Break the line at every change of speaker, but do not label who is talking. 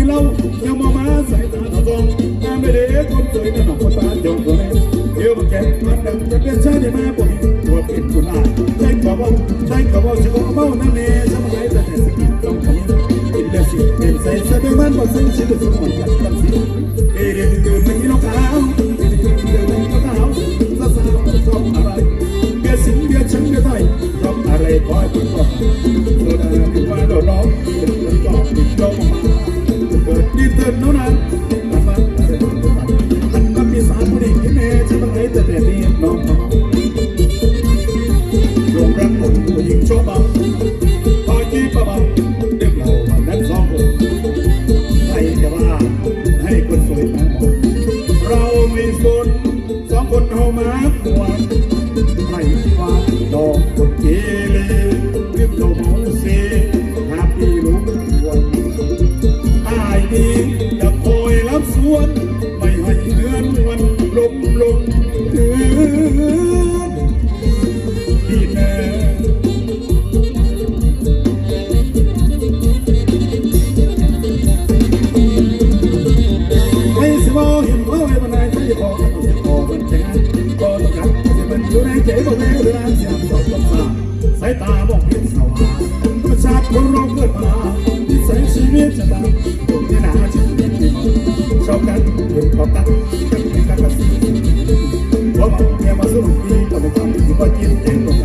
กินเหล้ายามมาใส่ตาตาตรงตาไม่เด็กคนสวยนั่นหนอกคนตาจงคนนเดี๋ยวมาแก่มันดังจะเป็นชาติม่บ่มีตัวเป็นคนอายใช้กระเป๋าใช้กระเป๋าชิโกเมานั่นเองทำอะไรแต่แต่สกิลต้องทำกินเดือดสิเป็นใจแสดงมันานบ่ซึ่งชิโกสุดคน วน ไม่ให้เรือนวนลมลมเดือนที่แม่ไม่สบายเห็นพ่อไว้บนไหนถ้พอกกันจะบอมันแจ๋งก็ต้องการจะเป็นอยู่ในใจบอแม่เวลาเสียงสอบต้องาสายตามองเห็นสว่างประชาชนร้องเกิดมาที่แสงชีวิตจะตาม